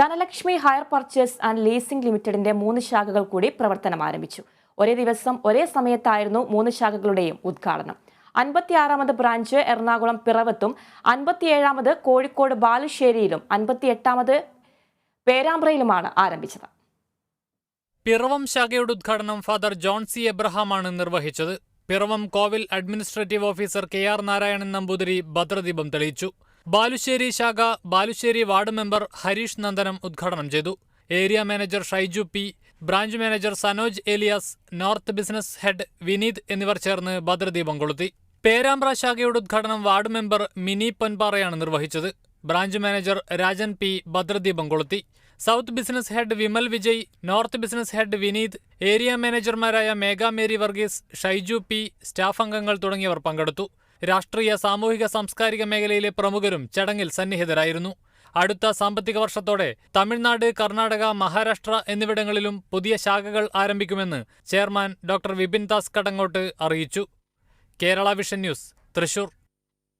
Dhanalakshmi hire purchase and leasing ലിമിറ്റഡിന്റെ മൂന്ന് ശാഖകൾ കൂടി പ്രവർത്തനം ആരംഭിച്ചു. ഒരേ ദിവസം ഒരേ സമയത്തായിരുന്നു മൂന്ന് ശാഖകളുടെയും ഉദ്ഘാടനം. അൻപത്തിയാറാമത് ബ്രാഞ്ച് എറണാകുളം പിറവത്തും അൻപത്തിയേഴാമത് കോഴിക്കോട് ബാലുശ്ശേരിയിലും അൻപത്തിയെട്ടാമത് പേരാമ്പ്രയിലുമാണ് ആരംഭിച്ചത്. പിറവം ശാഖയുടെ ഉദ്ഘാടനം ഫാദർ ജോൺ സി എബ്രഹാമാണ് നിർവഹിച്ചത്. പിറവം കോവിൽ administrative officer K R Narayanan Namboothiri ഭദ്രദീപം തെളിയിച്ചു. ബാലുശ്ശേരി ശാഖ ബാലുശ്ശേരി വാർഡ് മെമ്പർ ഹരീഷ് നന്ദനം ഉദ്ഘാടനം ചെയ്തു. Area manager Shaiju P branch manager Sanoj Elias north business head Vineeth എന്നിവർ ചേർന്ന് ഭദ്രദീപം കൊളുത്തി. പേരാമ്പ്ര ശാഖയുടെ ഉദ്ഘാടനം വാർഡ് മെമ്പർ മിനി പൊൻപാറയാണ് നിർവഹിച്ചത്. ബ്രാഞ്ച് മാനേജർ രാജൻ പി ഭദ്രദീപം കൊളുത്തി. South business head Vimal Vijay north business head Vineeth area മാനേജർമാരായ Megha Mary Varghese Shaiju P staff അംഗങ്ങൾ തുടങ്ങിയവർ പങ്കെടുത്തു. രാഷ്ട്രീയ സാമൂഹിക സാംസ്കാരിക മേഖലയിലെ പ്രമുഖരും ചടങ്ങിൽ സന്നിഹിതരായിരുന്നു. അടുത്ത സാമ്പത്തിക വർഷത്തോടെ തമിഴ്നാട് കർണാടക മഹാരാഷ്ട്ര എന്നിവിടങ്ങളിലും പുതിയ ശാഖകൾ ആരംഭിക്കുമെന്ന് ചെയർമാൻ ഡോക്ടർ വിപിൻ ദാസ് കടങ്ങോട്ട് അറിയിച്ചു. Kerala vision news Thrissur.